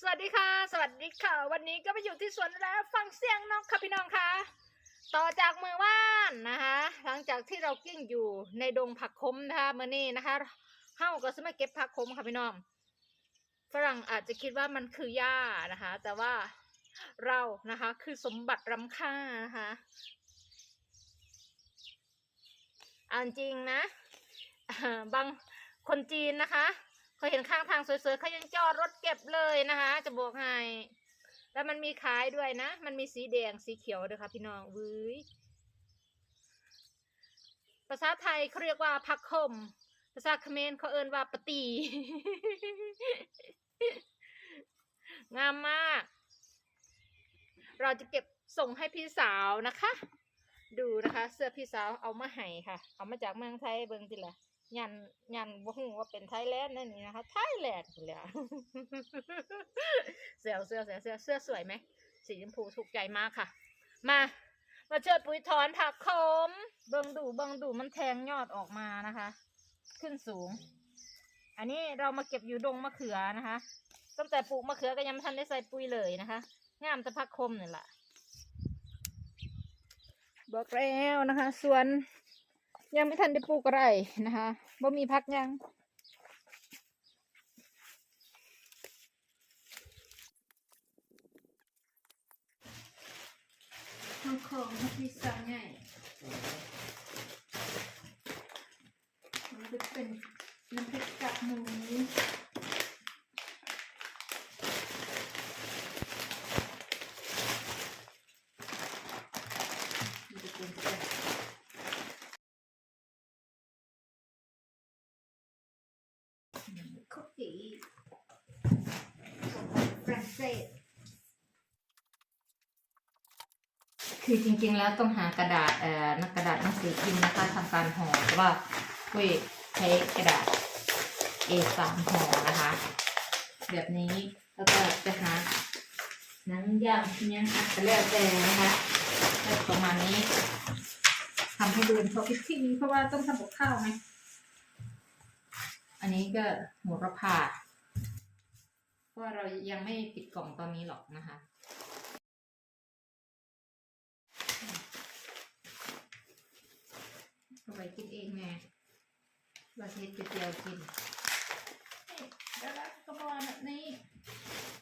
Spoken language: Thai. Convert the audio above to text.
สวัสดีค่ะ สวัสดีค่ะ วันนี้ก็มาอยู่ที่สวนแล้วฟังเสียงนกค่ะพี่น้องค่ะ ต่อจากมือว่านนะคะ หลังจากที่เรากิ้งอยู่ในดงผักขมนะคะเมื่อนี้นะคะเฮาก็สมาเก็บผักขมค่ะพี่น้อง ฝรั่งอาจจะคิดว่ามันคือหญ้านะคะ แต่ว่าเรานะคะคือสมบัติล้ำค่านะคะเอาจริงนะบางคนจีนนะคะ เขาเห็นข้างทางสวยๆเขายังจอดรถเก็บเลยนะคะ จะบอกให้แล้วมันมีขายด้วยนะ มันมีสีแดงสีเขียวด้วยค่ะพี่น้องวื้ยภาษาไทยเขาเรียกว่าผักขมภาษาเขมรเขาเอิ้นว่าปตีงามมาก เราจะเก็บส่งให้พี่สาวนะคะ ดูนะคะ เสื้อพี่สาวเอามาให้ค่ะ เอามาจากเมืองไทยเบิ่งจิละ ยันยันบ่ฮู้ว่าเป็นไทยแลนด์นั่นนี่นะคะไทยแลนด์เลยเสื้อเสื้อเสื้อเสื้อเสื้อสวยไหมสีชมพูถูกใจมากค่ะ มามาเช่วยปุ๋ยถอนผักขมเบิงดูเบิงดูมันแทงยอดออกมานะคะ ขึ้นสูง อันนี้เรามาเก็บอยู่ดงมะเขือนะคะ ตั้งแต่ปลูกมะเขือก็ยังไม่ทันได้ใส่ปุ๋ยเลยนะคะงามแต่ผักคมนี่แหละบอกแล้วนะคะ ส่วน ยังไม่ทันได้ปลูกอะไรนะคะบ่มีพักยังข้าวของที่สั่งง่ายมันจะเป็นน้ำพริกกากหมูมันจะเป็นแบบ คุกกี้ฝรั่งเศสคือจริงๆแล้วต้องหากระดาษเอ่อนักกระดาษหนังสือพิมพ์นะคะทำการห่อแต่ว่าคุยใช้กระดาษ A3 ห่อนะคะ แบบนี้แล้วก็จะหาหนังยางเนี้ยค่ะก็แล้วแต่นะคะก็ประมาณนี้ทำให้ดูเป็นพอพิธีเพราะว่าต้องทำกับข้าวไหม อันนี้ก็โหระพาเพราะเรายังไม่ปิดกล่องตอนนี้หรอกนะคะ เอาไปกินเองไงเราเทสก๋วยเตี๋ยวกินเฮ้ยแล้วเระบอกแบบนี้